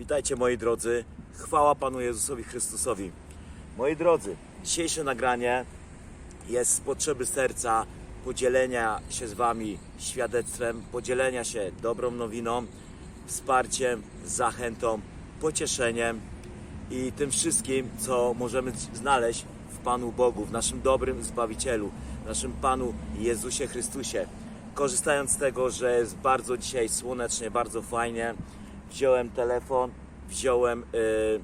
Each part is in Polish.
Witajcie moi drodzy. Chwała Panu Jezusowi Chrystusowi. Moi drodzy, dzisiejsze nagranie jest z potrzeby serca podzielenia się z Wami świadectwem, podzielenia się dobrą nowiną, wsparciem, zachętą, pocieszeniem i tym wszystkim, co możemy znaleźć w Panu Bogu, w naszym dobrym Zbawicielu, w naszym Panu Jezusie Chrystusie. Korzystając z tego, że jest bardzo dzisiaj słonecznie, bardzo fajnie, wziąłem telefon, wziąłem y,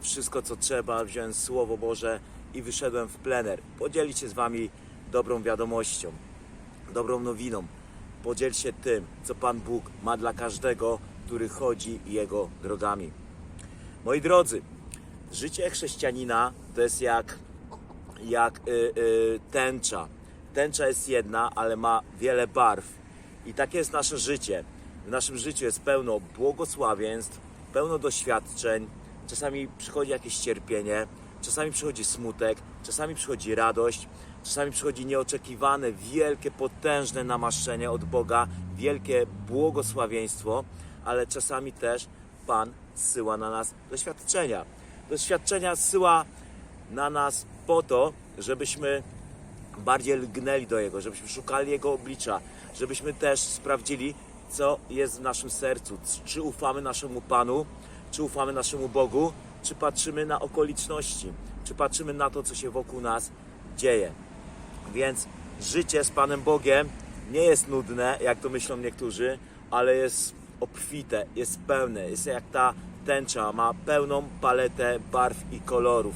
wszystko co trzeba, wziąłem Słowo Boże i wyszedłem w plener. Podzielić się z Wami dobrą wiadomością, dobrą nowiną. Podziel się tym, co Pan Bóg ma dla każdego, który chodzi Jego drogami. Moi drodzy, życie chrześcijanina to jest jak, jak y, y, tęcza. Tęcza jest jedna, ale ma wiele barw. I takie jest nasze życie. W naszym życiu jest pełno błogosławieństw, pełno doświadczeń. Czasami przychodzi jakieś cierpienie, czasami przychodzi smutek, czasami przychodzi radość, czasami przychodzi nieoczekiwane, wielkie, potężne namaszczenie od Boga, wielkie błogosławieństwo, ale czasami też Pan zsyła na nas doświadczenia. Doświadczenia zsyła na nas po to, żebyśmy bardziej lgnęli do Jego, żebyśmy szukali Jego oblicza, żebyśmy też sprawdzili, co jest w naszym sercu. Czy ufamy naszemu Panu, czy ufamy naszemu Bogu, czy patrzymy na okoliczności, czy patrzymy na to, co się wokół nas dzieje. Więc życie z Panem Bogiem nie jest nudne, jak to myślą niektórzy, ale jest obfite, jest pełne, jest jak ta tęcza, ma pełną paletę barw i kolorów.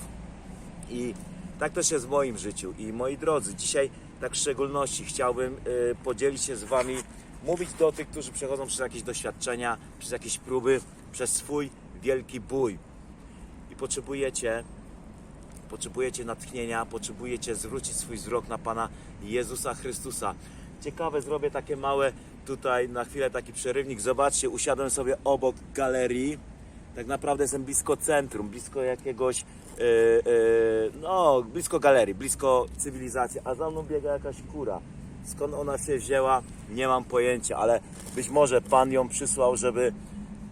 I tak też jest w moim życiu. I moi drodzy, dzisiaj tak w szczególności chciałbym y, podzielić się z Wami, mówić do tych, którzy przechodzą przez jakieś doświadczenia, przez jakieś próby, przez swój wielki bój. I potrzebujecie, potrzebujecie natchnienia, potrzebujecie zwrócić swój wzrok na Pana Jezusa Chrystusa. Ciekawe, zrobię takie małe tutaj na chwilę taki przerywnik. Zobaczcie, usiadłem sobie obok galerii. Tak naprawdę jestem blisko centrum, blisko jakiegoś, yy, yy, no, blisko galerii, blisko cywilizacji, a za mną biega jakaś kura. Skąd ona się wzięła, nie mam pojęcia, ale być może Pan ją przysłał, żeby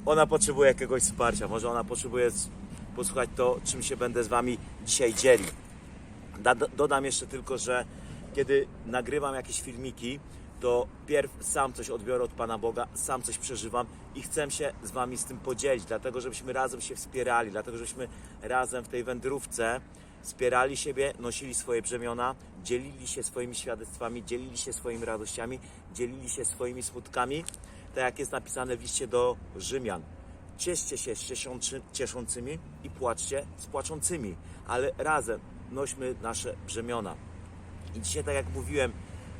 ona potrzebuje jakiegoś wsparcia. Może ona potrzebuje posłuchać to, czym się będę z Wami dzisiaj dzielił. Da, dodam jeszcze tylko, że kiedy nagrywam jakieś filmiki, to pierw sam coś odbiorę od Pana Boga, sam coś przeżywam i chcę się z Wami z tym podzielić, dlatego żebyśmy razem się wspierali, dlatego żebyśmy razem w tej wędrówce wspierali siebie, nosili swoje brzemiona, dzielili się swoimi świadectwami, dzielili się swoimi radościami, dzielili się swoimi smutkami, tak jak jest napisane w liście do Rzymian. Cieszcie się z cieszący, cieszącymi i płaczcie z płaczącymi, ale razem nośmy nasze brzemiona. I dzisiaj, tak jak mówiłem,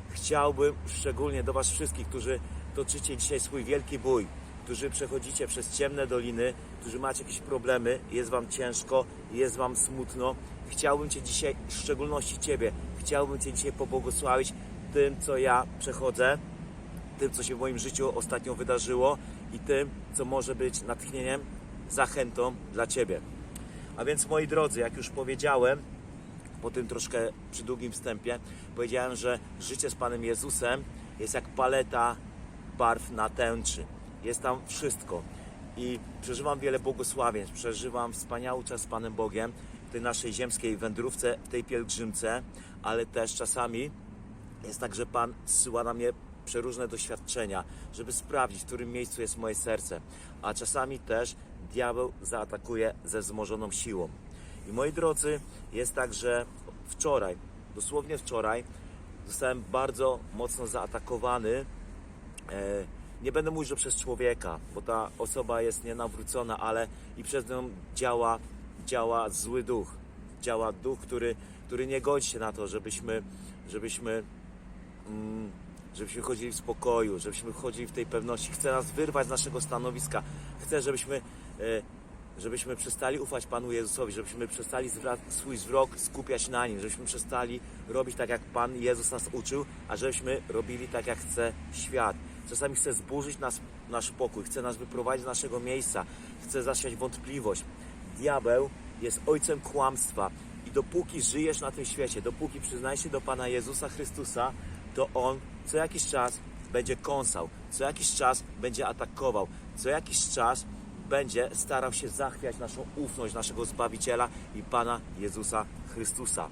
chciałbym szczególnie do Was wszystkich, którzy toczycie dzisiaj swój wielki bój, którzy przechodzicie przez ciemne doliny, którzy macie jakieś problemy, jest Wam ciężko, jest Wam smutno. Chciałbym Cię dzisiaj, w szczególności Ciebie, chciałbym Cię dzisiaj pobłogosławić tym, co ja przechodzę, tym, co się w moim życiu ostatnio wydarzyło i tym, co może być natchnieniem, zachętą dla Ciebie. A więc, moi drodzy, jak już powiedziałem, po tym troszkę przy długim wstępie, powiedziałem, że życie z Panem Jezusem jest jak paleta barw na tęczy. Jest tam wszystko. I przeżywam wiele błogosławieństw, przeżywam wspaniały czas z Panem Bogiem tej naszej ziemskiej wędrówce, w tej pielgrzymce, ale też czasami jest tak, że Pan zsyła na mnie przeróżne doświadczenia, żeby sprawdzić, w którym miejscu jest moje serce. A czasami też diabeł zaatakuje ze wzmożoną siłą. I moi drodzy, jest tak, że wczoraj, dosłownie wczoraj, zostałem bardzo mocno zaatakowany. E, nie będę mówił, że przez człowieka, bo ta osoba jest nienawrócona, ale i przez nią działa, działa zły duch. Działa duch, który, który nie godzi się na to, żebyśmy, żebyśmy mm, żebyśmy chodzili w spokoju, żebyśmy chodzili w tej pewności. Chce nas wyrwać z naszego stanowiska. Chce, żebyśmy, e, żebyśmy przestali ufać Panu Jezusowi, żebyśmy przestali swój wzrok skupiać na Nim, żebyśmy przestali robić tak, jak Pan Jezus nas uczył, a żebyśmy robili tak, jak chce świat. Czasami chce zburzyć nas, nasz pokój, chce nas wyprowadzić z naszego miejsca, chce zasiać wątpliwość. Diabeł jest ojcem kłamstwa i dopóki żyjesz na tym świecie, dopóki przyznajesz się do Pana Jezusa Chrystusa, to On co jakiś czas będzie kąsał, co jakiś czas będzie atakował, co jakiś czas będzie starał się zachwiać naszą ufność naszego Zbawiciela i Pana Jezusa Chrystusa.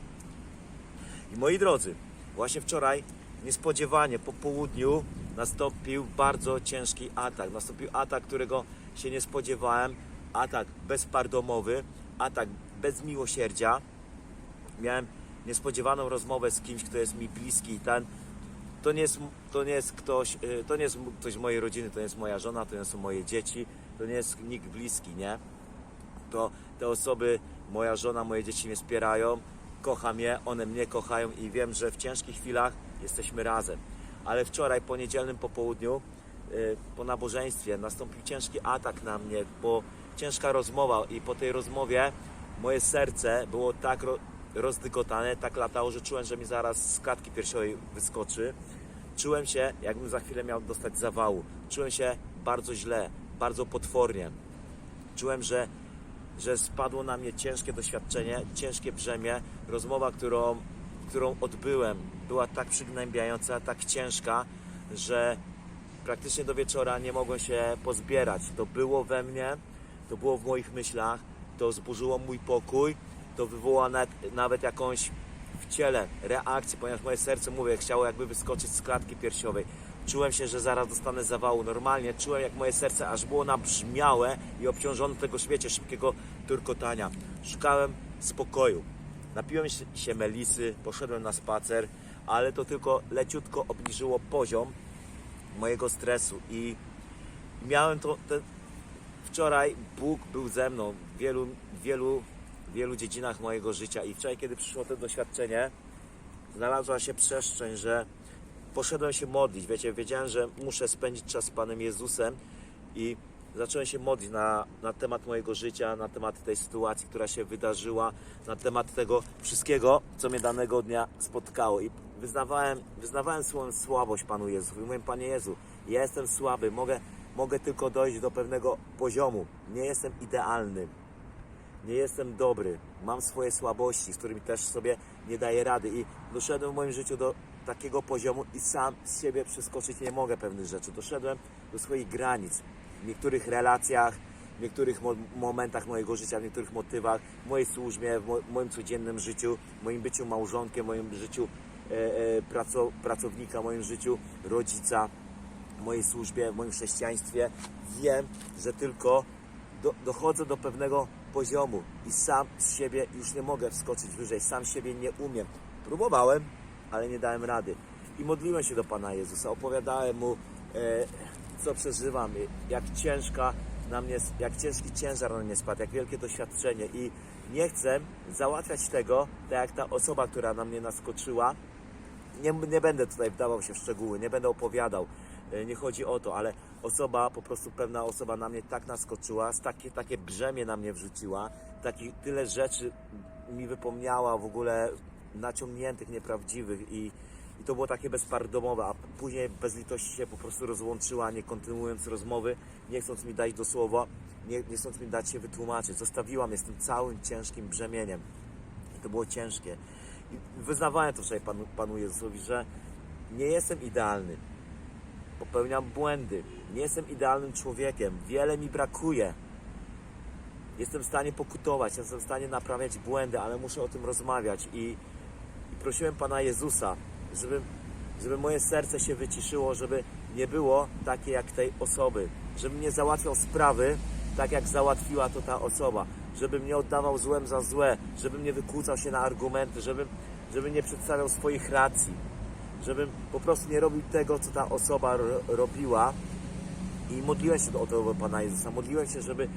I moi drodzy, właśnie wczoraj niespodziewanie po południu nastąpił bardzo ciężki atak. Nastąpił atak, którego się nie spodziewałem. Atak bezpardomowy, atak bez miłosierdzia. Miałem niespodziewaną rozmowę z kimś, kto jest mi bliski i ten to nie jest, to nie jest ktoś, y, to nie jest ktoś z mojej rodziny, to nie jest moja żona, to nie są moje dzieci, to nie jest nikt bliski, nie? To te osoby, moja żona, moje dzieci mnie wspierają, kocham je, one mnie kochają i wiem, że w ciężkich chwilach jesteśmy razem. Ale wczoraj, po niedzielnym popołudniu, y, po nabożeństwie, nastąpił ciężki atak na mnie, bo ciężka rozmowa i po tej rozmowie moje serce było tak ro, rozdygotane, tak latało, że czułem, że mi zaraz z klatki piersiowej wyskoczy. Czułem się, jakbym za chwilę miał dostać zawału. Czułem się bardzo źle, bardzo potwornie. Czułem, że, że spadło na mnie ciężkie doświadczenie, ciężkie brzemię. Rozmowa, którą, którą odbyłem, była tak przygnębiająca, tak ciężka, że praktycznie do wieczora nie mogłem się pozbierać. To było we mnie, to było w moich myślach, to zburzyło mój pokój, to wywołało nawet, nawet jakąś w ciele reakcję, ponieważ moje serce, mówię, chciało jakby wyskoczyć z klatki piersiowej. Czułem się, że zaraz dostanę zawału. Normalnie czułem, jak moje serce aż było nabrzmiałe i obciążone tego świecie szybkiego turkotania. Szukałem spokoju. Napiłem się- się melisy, poszedłem na spacer, ale to tylko leciutko obniżyło poziom mojego stresu i miałem to, te, wczoraj Bóg był ze mną w wielu, wielu, wielu dziedzinach mojego życia i wczoraj, kiedy przyszło to doświadczenie, znalazła się przestrzeń, że poszedłem się modlić. Wiecie, wiedziałem, że muszę spędzić czas z Panem Jezusem i zacząłem się modlić na, na temat mojego życia, na temat tej sytuacji, która się wydarzyła, na temat tego wszystkiego, co mnie danego dnia spotkało. I wyznawałem, wyznawałem swoją słabość Panu Jezu. I mówiłem, Panie Jezu, ja jestem słaby, mogę, mogę tylko dojść do pewnego poziomu. Nie jestem idealny. Nie jestem dobry, mam swoje słabości, z którymi też sobie nie daję rady. I doszedłem w moim życiu do takiego poziomu i sam z siebie przeskoczyć nie mogę pewnych rzeczy. Doszedłem do swoich granic. W niektórych relacjach, w niektórych mo- momentach mojego życia, w niektórych motywach, w mojej służbie, w mo- moim codziennym życiu, w moim byciu małżonkiem, w moim życiu e, e, praco- pracownika, w moim życiu rodzica, w mojej służbie, w moim chrześcijaństwie. Wiem, że tylko do, dochodzę do pewnego poziomu i sam z siebie już nie mogę wskoczyć wyżej, sam siebie nie umiem. Próbowałem, ale nie dałem rady. I modliłem się do Pana Jezusa, opowiadałem Mu, e, co przeżywam, jak ciężka na mnie, jak ciężki ciężar na mnie spadł, jak wielkie doświadczenie i nie chcę załatwiać tego, tak jak ta osoba, która na mnie naskoczyła, nie, nie będę tutaj wdawał się w szczegóły, nie będę opowiadał, nie chodzi o to, ale osoba, po prostu pewna osoba na mnie tak naskoczyła, takie, takie brzemię na mnie wrzuciła, taki, tyle rzeczy mi wypomniała w ogóle naciągniętych, nieprawdziwych i, i to było takie bezpardomowe, a później bez litości się po prostu rozłączyła, nie kontynuując rozmowy, nie chcąc mi dać do słowa, nie, nie chcąc mi dać się wytłumaczyć. Zostawiła mnie z tym całym ciężkim brzemieniem. I to było ciężkie. I wyznawałem to wczoraj Panu, Panu Jezusowi, że nie jestem idealny. Popełniam błędy. Nie jestem idealnym człowiekiem. Wiele mi brakuje. Jestem w stanie pokutować, jestem w stanie naprawiać błędy, ale muszę o tym rozmawiać. I, i prosiłem Pana Jezusa, żeby, żeby moje serce się wyciszyło, żeby nie było takie jak tej osoby. Żebym nie załatwiał sprawy tak, jak załatwiła to ta osoba. Żebym nie oddawał złem za złe, żebym nie wykłócał się na argumenty, żebym, żebym nie przedstawiał swoich racji. Żebym po prostu nie robił tego, co ta osoba ro- robiła. I modliłem się o to Pana Jezusa. Modliłem się, żeby,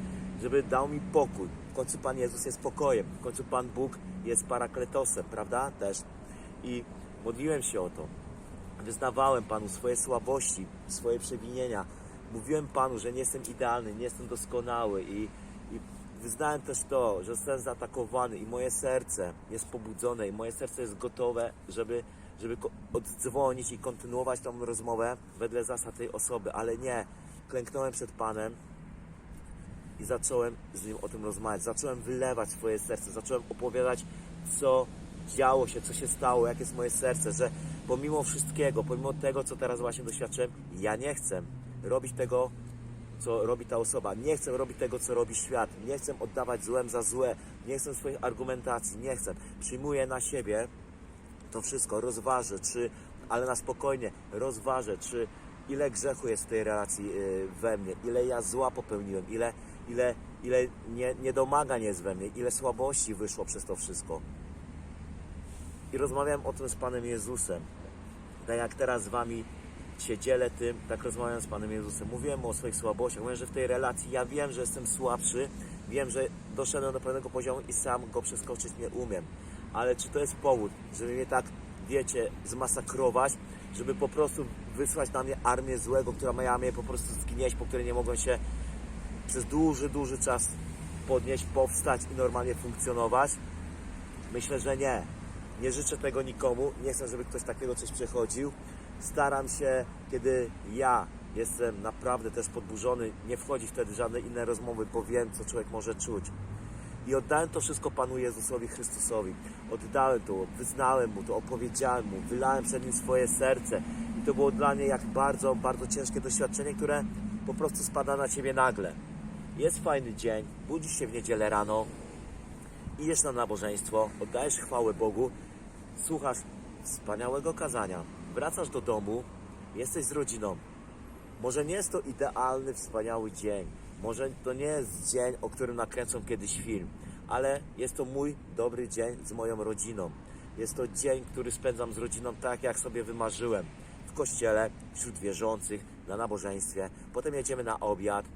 żeby dał mi pokój. W końcu Pan Jezus jest pokojem. W końcu Pan Bóg jest parakletosem, prawda? Też. I modliłem się o to. Wyznawałem Panu swoje słabości, swoje przewinienia. Mówiłem Panu, że nie jestem idealny, nie jestem doskonały i, i wyznałem też to, że zostałem zaatakowany i moje serce jest pobudzone i moje serce jest gotowe, żeby, żeby oddzwonić i kontynuować tą rozmowę wedle zasad tej osoby, ale nie. Klęknąłem przed Panem i zacząłem z nim o tym rozmawiać. Zacząłem wylewać swoje serce, zacząłem opowiadać, co działo się, co się stało, jakie jest moje serce, że pomimo wszystkiego, pomimo tego, co teraz właśnie doświadczyłem, ja nie chcę robić tego co robi ta osoba. Nie chcę robić tego, co robi świat. Nie chcę oddawać złem za złe. Nie chcę swoich argumentacji. Nie chcę. Przyjmuję na siebie to wszystko, rozważę, czy, ale na spokojnie, rozważę, czy ile grzechu jest w tej relacji y, we mnie, ile ja zła popełniłem, ile, ile, ile nie, niedomagań jest we mnie, ile słabości wyszło przez to wszystko. I rozmawiałem o tym z Panem Jezusem. Tak jak teraz z Wami się dzielę tym, tak rozmawiam z Panem Jezusem. Mówiłem o swoich słabościach, mówiłem, że w tej relacji ja wiem, że jestem słabszy, wiem, że doszedłem do pewnego poziomu i sam go przeskoczyć nie umiem. Ale czy to jest powód, żeby mnie tak, wiecie, zmasakrować, żeby po prostu wysłać na mnie armię złego, która miała mnie po prostu zgnieść, po której nie mogą się przez duży, duży czas podnieść, powstać i normalnie funkcjonować? Myślę, że nie. Nie życzę tego nikomu. Nie chcę, żeby ktoś takiego coś przechodził. Staram się, kiedy ja jestem naprawdę też podburzony, nie wchodzi wtedy żadne inne rozmowy, bo wiem, co człowiek może czuć. I oddałem to wszystko Panu Jezusowi Chrystusowi. Oddałem to, wyznałem Mu to, opowiedziałem Mu, wylałem przed Nim swoje serce. I to było dla mnie jak bardzo, bardzo ciężkie doświadczenie, które po prostu spada na Ciebie nagle. Jest fajny dzień, budzisz się w niedzielę rano, idziesz na nabożeństwo, oddajesz chwałę Bogu, słuchasz wspaniałego kazania, wracasz do domu, jesteś z rodziną. Może nie jest to idealny, wspaniały dzień, może to nie jest dzień, o którym nakręcą kiedyś film, ale jest to mój dobry dzień z moją rodziną. Jest to dzień, który spędzam z rodziną tak, jak sobie wymarzyłem. W kościele, wśród wierzących, na nabożeństwie. Potem jedziemy na obiad,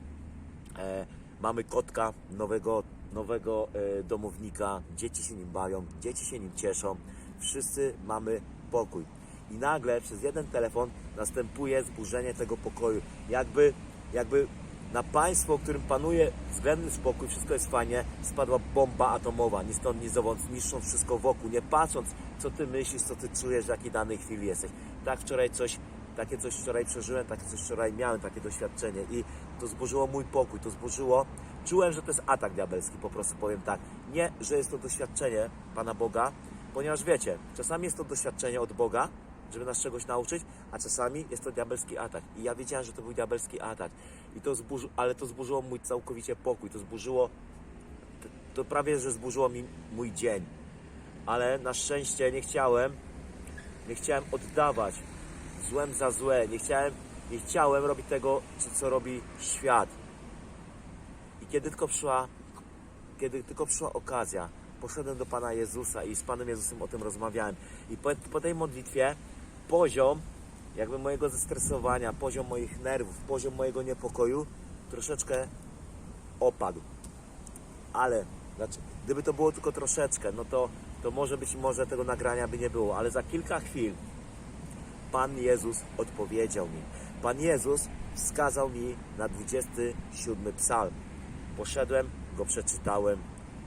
E, mamy kotka, nowego, nowego e, domownika, dzieci się nim bawią, dzieci się nim cieszą, wszyscy mamy pokój. I nagle przez jeden telefon następuje zburzenie tego pokoju. Jakby, jakby na państwo, w którym panuje względny spokój, wszystko jest fajnie, spadła bomba atomowa, ni stąd, ni zowąd, niszcząc wszystko wokół, nie patrząc, co ty myślisz, co ty czujesz, w jakiej danej chwili jesteś. Tak wczoraj coś takie coś wczoraj przeżyłem, takie coś wczoraj miałem, takie doświadczenie. I to zburzyło mój pokój, to zburzyło, czułem, że to jest atak diabelski, po prostu powiem tak, nie, że jest to doświadczenie Pana Boga, ponieważ wiecie, czasami jest to doświadczenie od Boga, żeby nas czegoś nauczyć, a czasami jest to diabelski atak i ja wiedziałem, że to był diabelski atak, i to zburzy, ale to zburzyło mój całkowicie pokój, to zburzyło, to, to prawie, że zburzyło mi mój dzień, ale na szczęście nie chciałem, nie chciałem oddawać złem za złe. Nie chciałem, nie chciałem robić tego, co- robi świat. I kiedy tylko przyszła, kiedy tylko przyszła okazja, poszedłem do Pana Jezusa i z Panem Jezusem o tym rozmawiałem. I po, po tej modlitwie poziom jakby mojego zestresowania, poziom moich nerwów, poziom mojego niepokoju troszeczkę opadł. Ale znaczy, gdyby to było tylko troszeczkę, no to, to może być może tego nagrania by nie było, ale za kilka chwil Pan Jezus odpowiedział mi. Pan Jezus wskazał mi na 27 psalm. Poszedłem, go przeczytałem.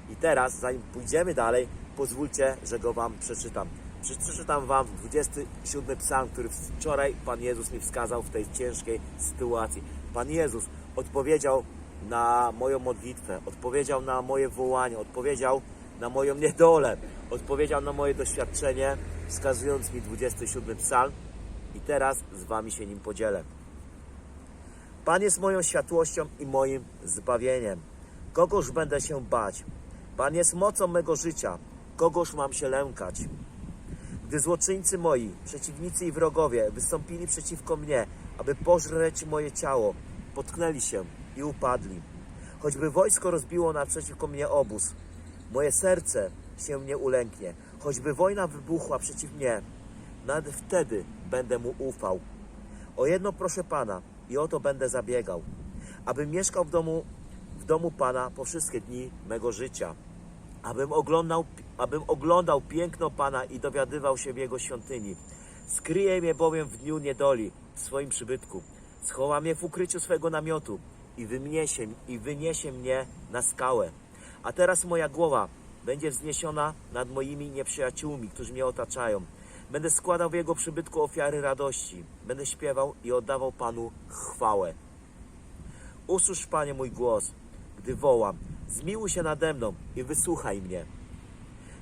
I teraz, zanim pójdziemy dalej, pozwólcie, że go Wam przeczytam. Przeczytam Wam 27 psalm, który wczoraj Pan Jezus mi wskazał w tej ciężkiej sytuacji. Pan Jezus odpowiedział na moją modlitwę, odpowiedział na moje wołanie, odpowiedział na moją niedolę, odpowiedział na moje doświadczenie, wskazując mi 27 psalm i teraz z Wami się nim podzielę. Pan jest moją światłością i moim zbawieniem. Kogoż będę się bać? Pan jest mocą mego życia. Kogoż mam się lękać? Gdy złoczyńcy moi, przeciwnicy i wrogowie wystąpili przeciwko mnie, aby pożreć moje ciało, potknęli się i upadli. Choćby wojsko rozbiło naprzeciwko mnie obóz, moje serce się nie ulęknie. Choćby wojna wybuchła przeciw mnie, nawet wtedy będę mu ufał. O jedno proszę Pana i o to będę zabiegał, abym mieszkał w domu, w domu Pana po wszystkie dni mego życia, abym oglądał, abym oglądał piękno Pana i dowiadywał się w Jego świątyni. Skryje mnie bowiem w dniu niedoli w swoim przybytku, schowa mnie w ukryciu swego namiotu i wyniesie, i wyniesie mnie na skałę. A teraz moja głowa będzie wzniesiona nad moimi nieprzyjaciółmi, którzy mnie otaczają. Będę składał w Jego przybytku ofiary radości. Będę śpiewał i oddawał Panu chwałę. Usłysz, Panie, mój głos, gdy wołam. Zmiłuj się nade mną i wysłuchaj mnie.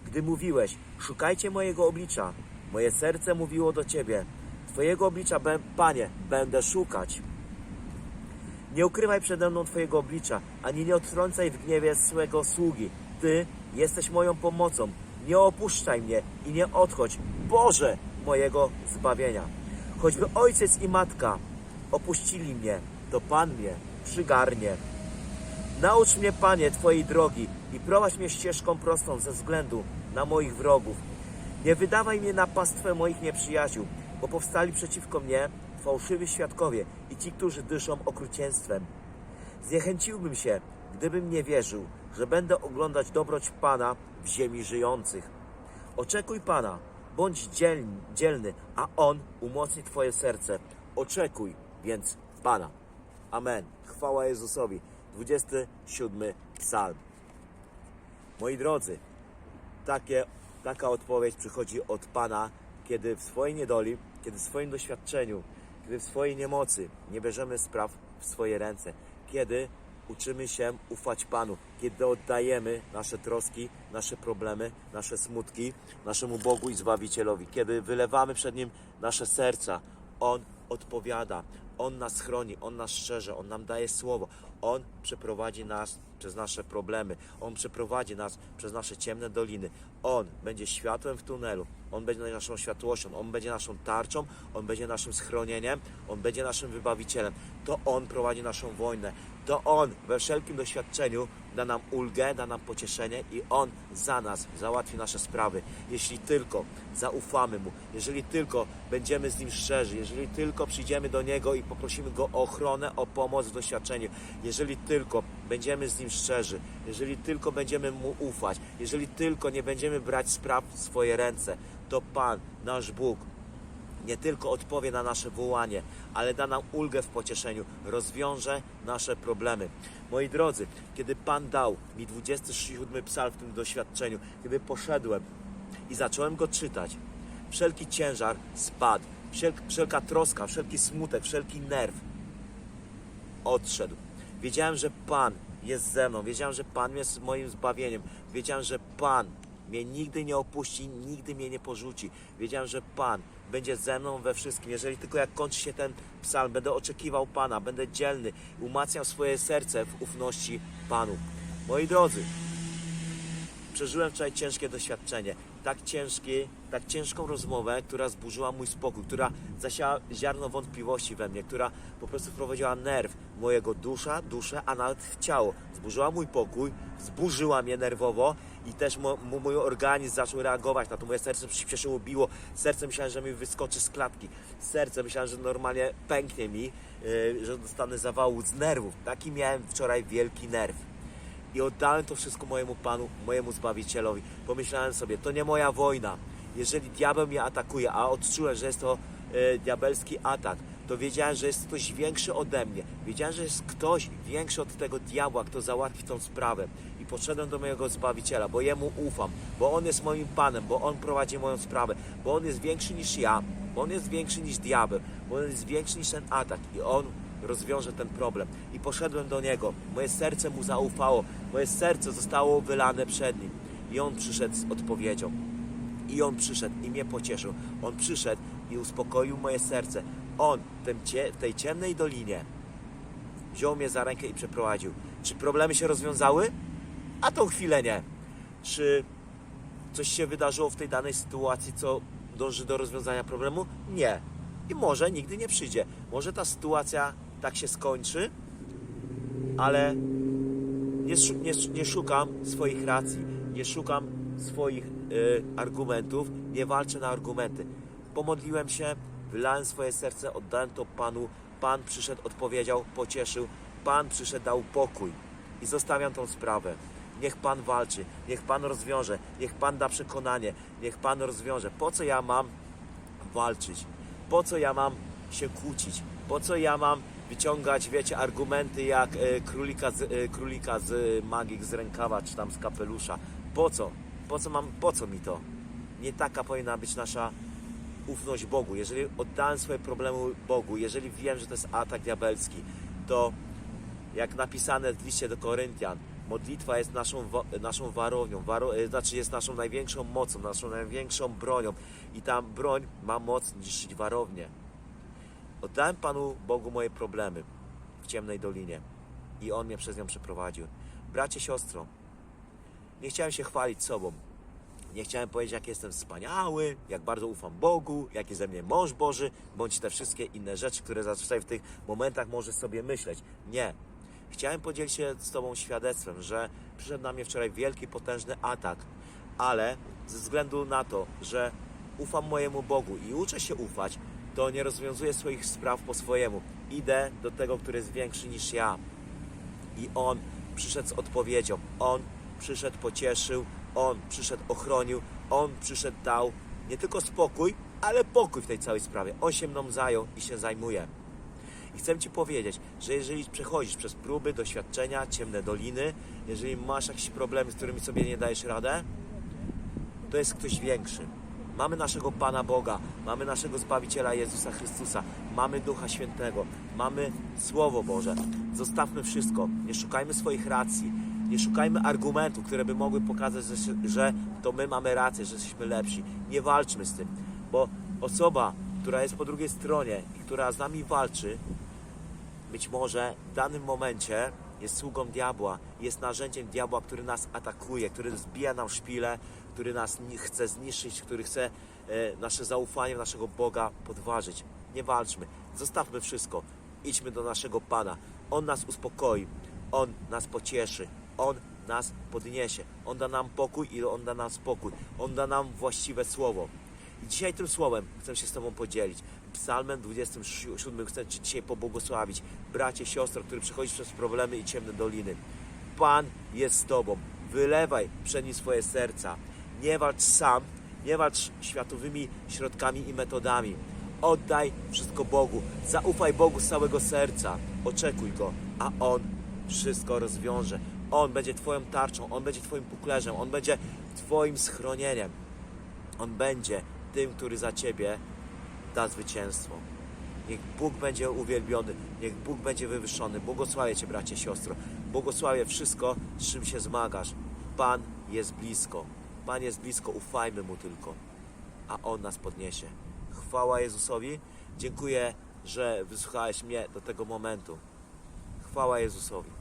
Gdy mówiłeś, szukajcie mojego oblicza, moje serce mówiło do Ciebie. Twojego oblicza, Panie, będę szukać. Nie ukrywaj przede mną Twojego oblicza, ani nie odtrącaj w gniewie swego sługi. Ty jesteś moją pomocą. Nie opuszczaj mnie i nie odchodź, Boże, mojego zbawienia. Choćby ojciec i matka opuścili mnie, to Pan mnie przygarnie. Naucz mnie, Panie, Twojej drogi i prowadź mnie ścieżką prostą ze względu na moich wrogów. Nie wydawaj mnie na pastwę moich nieprzyjaciół, bo powstali przeciwko mnie fałszywi świadkowie i ci, którzy dyszą okrucieństwem. Zniechęciłbym się, gdybym nie wierzył, że będę oglądać dobroć Pana w ziemi żyjących. Oczekuj Pana, bądź dzielny, a On umocni Twoje serce. Oczekuj więc Pana. Amen. Chwała Jezusowi. 27 psalm. Moi drodzy, takie, taka odpowiedź przychodzi od Pana, kiedy w swojej niedoli, kiedy w swoim doświadczeniu, kiedy w swojej niemocy nie bierzemy spraw w swoje ręce, kiedy uczymy się ufać Panu, kiedy oddajemy nasze troski, nasze problemy, nasze smutki naszemu Bogu i Zbawicielowi, kiedy wylewamy przed Nim nasze serca, On odpowiada, On nas chroni, On nas szczerze, On nam daje słowo, On przeprowadzi nas przez nasze problemy, On przeprowadzi nas przez nasze ciemne doliny, On będzie światłem w tunelu, On będzie naszą światłością, On będzie naszą tarczą, On będzie naszym schronieniem, On będzie naszym wybawicielem. To On prowadzi naszą wojnę, to On we wszelkim doświadczeniu da nam ulgę, da nam pocieszenie i On za nas załatwi nasze sprawy. Jeśli tylko zaufamy Mu, jeżeli tylko będziemy z Nim szczerzy, jeżeli tylko przyjdziemy do Niego i poprosimy Go o ochronę, o pomoc w doświadczeniu, jeżeli tylko będziemy z Nim szczerzy, jeżeli tylko będziemy Mu ufać, jeżeli tylko nie będziemy brać spraw w swoje ręce, to Pan, nasz Bóg, nie tylko odpowie na nasze wołanie, ale da nam ulgę w pocieszeniu, rozwiąże nasze problemy. Moi drodzy, kiedy Pan dał mi 27 psalm w tym doświadczeniu, kiedy poszedłem i zacząłem go czytać, wszelki ciężar spadł, wszelk, wszelka troska, wszelki smutek, wszelki nerw odszedł. Wiedziałem, że Pan jest ze mną, wiedziałem, że Pan jest moim zbawieniem, wiedziałem, że Pan mnie nigdy nie opuści, nigdy mnie nie porzuci. Wiedziałem, że Pan będzie ze mną we wszystkim. Jeżeli tylko jak kończy się ten psalm, będę oczekiwał Pana, będę dzielny, umacniał swoje serce w ufności Panu. Moi drodzy, przeżyłem wczoraj ciężkie doświadczenie. Tak ciężkie, tak ciężką rozmowę, która zburzyła mój spokój, która zasiała ziarno wątpliwości we mnie, która po prostu wprowadziła nerw mojego dusza, duszę, a nawet ciało. Zburzyła mój pokój, zburzyła mnie nerwowo i też mój organizm zaczął reagować na to. Moje serce przyspieszyło, biło. Serce myślałem, że mi wyskoczy z klatki. Serce myślałem, że normalnie pęknie mi, yy, że dostanę zawału z nerwów. Taki miałem wczoraj wielki nerw i oddałem to wszystko mojemu Panu, mojemu Zbawicielowi. Pomyślałem sobie, to nie moja wojna. Jeżeli diabeł mnie atakuje, a odczułem, że jest to e, diabelski atak, to wiedziałem, że jest ktoś większy ode mnie. Wiedziałem, że jest ktoś większy od tego diabła, kto załatwi tą sprawę. I poszedłem do mojego Zbawiciela, bo Jemu ufam, bo On jest moim Panem, bo On prowadzi moją sprawę, bo On jest większy niż ja, bo On jest większy niż diabeł, bo On jest większy niż ten atak i On rozwiąże ten problem. I poszedłem do Niego. Moje serce Mu zaufało. Moje serce zostało wylane przed Nim. I On przyszedł z odpowiedzią. I On przyszedł i mnie pocieszył. On przyszedł i uspokoił moje serce. On w tej ciemnej dolinie wziął mnie za rękę i przeprowadził. Czy problemy się rozwiązały? A tą chwilę nie. Czy coś się wydarzyło w tej danej sytuacji, co dąży do rozwiązania problemu? Nie. I może nigdy nie przyjdzie. Może ta sytuacja tak się skończy, ale nie, nie, nie szukam swoich racji, nie szukam swoich y, argumentów, nie walczę na argumenty. Pomodliłem się, wylałem swoje serce, oddałem to Panu. Pan przyszedł, odpowiedział, pocieszył. Pan przyszedł, dał pokój. I zostawiam tą sprawę. Niech Pan walczy, niech Pan rozwiąże, niech Pan da przekonanie, niech Pan rozwiąże. Po co ja mam walczyć? Po co ja mam się kłócić? Po co ja mam wyciągać, wiecie, argumenty jak e, królika, z, e, królika z e, magik z rękawa, czy tam z kapelusza? Po co? Po co mam, po co mi to? Nie taka powinna być nasza ufność Bogu. Jeżeli oddałem swoje problemy Bogu, jeżeli wiem, że to jest atak diabelski, to jak napisane w liście do Koryntian, modlitwa jest naszą, naszą warownią, waro, znaczy jest naszą największą mocą, naszą największą bronią i ta broń ma moc niszczyć warownię. Oddałem Panu Bogu moje problemy. w ciemnej dolinie i On mnie przez nią przeprowadził. Bracie, siostro, nie chciałem się chwalić sobą. Nie chciałem powiedzieć, jak jestem wspaniały, jak bardzo ufam Bogu, jaki ze mnie mąż Boży, bądź te wszystkie inne rzeczy, które zazwyczaj w tych momentach możesz sobie myśleć. Nie. Chciałem podzielić się z Tobą świadectwem, że przyszedł na mnie wczoraj wielki, potężny atak, ale ze względu na to, że ufam mojemu Bogu i uczę się ufać, to nie rozwiązuję swoich spraw po swojemu. Idę do tego, który jest większy niż ja. I On przyszedł z odpowiedzią. On przyszedł, pocieszył. On przyszedł, ochronił. On przyszedł, dał nie tylko spokój, ale pokój w tej całej sprawie. On się mną zajął i się zajmuje. I chcę Ci powiedzieć, że jeżeli przechodzisz przez próby, doświadczenia, ciemne doliny, jeżeli masz jakieś problemy, z którymi sobie nie dajesz radę, to jest ktoś większy. Mamy naszego Pana Boga, mamy naszego Zbawiciela Jezusa Chrystusa, mamy Ducha Świętego, mamy Słowo Boże. Zostawmy wszystko, nie szukajmy swoich racji, nie szukajmy argumentów, które by mogły pokazać, że, że to my mamy rację, że jesteśmy lepsi. Nie walczmy z tym, bo osoba, która jest po drugiej stronie i która z nami walczy, być może w danym momencie jest sługą diabła, jest narzędziem diabła, który nas atakuje, który zbija nam szpilę, który nas chce zniszczyć, który chce e, nasze zaufanie w naszego Boga podważyć. Nie walczmy, zostawmy wszystko, idźmy do naszego Pana. On nas uspokoi, On nas pocieszy, On nas podniesie, On da nam pokój i On da nam spokój, On da nam właściwe słowo. I dzisiaj tym słowem chcę się z Tobą podzielić. Psalmem 27 chcę Cię dzisiaj pobłogosławić. Bracie, siostro, który przechodzisz przez problemy i ciemne doliny. Pan jest z Tobą. Wylewaj przed Nim swoje serca. Nie walcz sam, nie walcz światowymi środkami i metodami. Oddaj wszystko Bogu. Zaufaj Bogu z całego serca. Oczekuj Go, a On wszystko rozwiąże. On będzie Twoją tarczą, On będzie Twoim puklerzem, On będzie Twoim schronieniem. On będzie tym, który za Ciebie da zwycięstwo. Niech Bóg będzie uwielbiony, niech Bóg będzie wywyższony. Błogosławię Cię, bracie, siostro. Błogosławię wszystko, z czym się zmagasz. Pan jest blisko. Pan jest blisko, ufajmy Mu tylko, a On nas podniesie. Chwała Jezusowi. Dziękuję, że wysłuchałeś mnie do tego momentu. Chwała Jezusowi.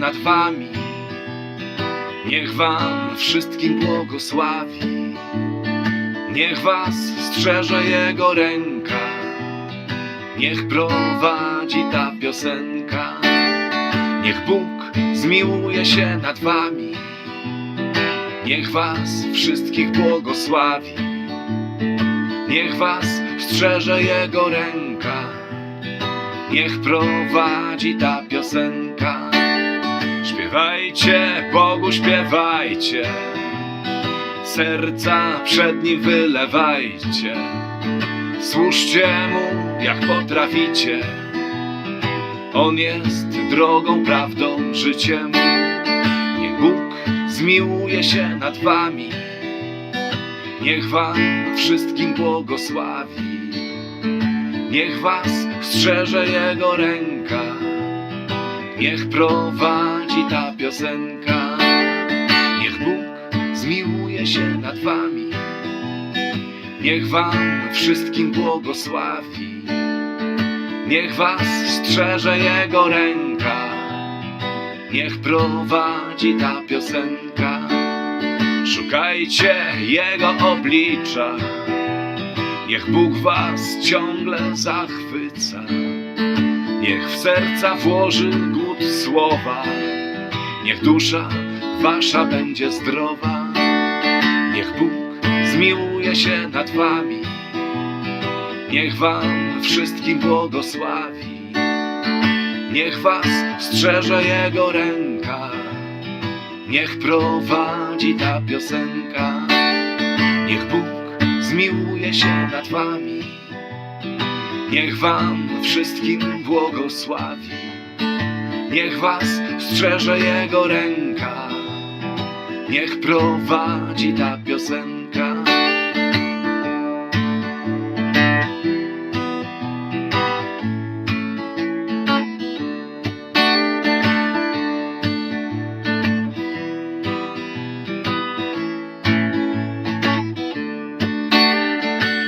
Nad wami, niech wam wszystkim błogosławi, niech was strzeże Jego ręka, niech prowadzi ta piosenka. Niech Bóg zmiłuje się nad wami, niech was wszystkich błogosławi, niech was strzeże Jego ręka. Niech prowadzi ta piosenka. Śpiewajcie, Bogu śpiewajcie, serca przed Nim wylewajcie. Służcie Mu jak potraficie, On jest drogą, prawdą, życiem. Niech Bóg zmiłuje się nad Wami, niech Wam wszystkim błogosławi. Niech was strzeże Jego ręka, niech prowadzi ta piosenka. Niech Bóg zmiłuje się nad wami, niech wam wszystkim błogosławi. Niech was strzeże Jego ręka, niech prowadzi ta piosenka. Szukajcie Jego oblicza, Niech Bóg was ciągle zachwyca. Niech w serca włoży słowa. Niech dusza wasza będzie zdrowa. Niech Bóg zmiłuje się nad wami. Niech wam wszystkim błogosławi. Niech was strzeże Jego ręka. Niech prowadzi ta piosenka. Niech Bóg zmiłuje się nad wami. Niech wam wszystkim błogosławi. Niech was strzeże Jego ręka. Niech prowadzi ta piosenka.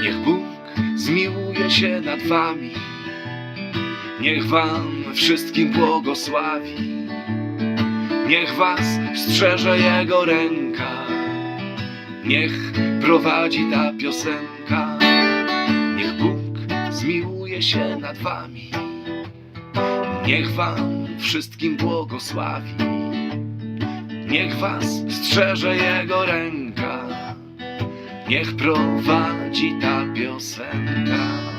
Niech Bóg zmiłuje się nad wami. Niech wam wszystkim błogosławi. Niech was strzeże Jego ręka. Niech prowadzi ta piosenka. Niech Bóg zmiłuje się nad wami. Niech wam wszystkim błogosławi. Niech was strzeże Jego ręka. Niech prowadzi ta piosenka.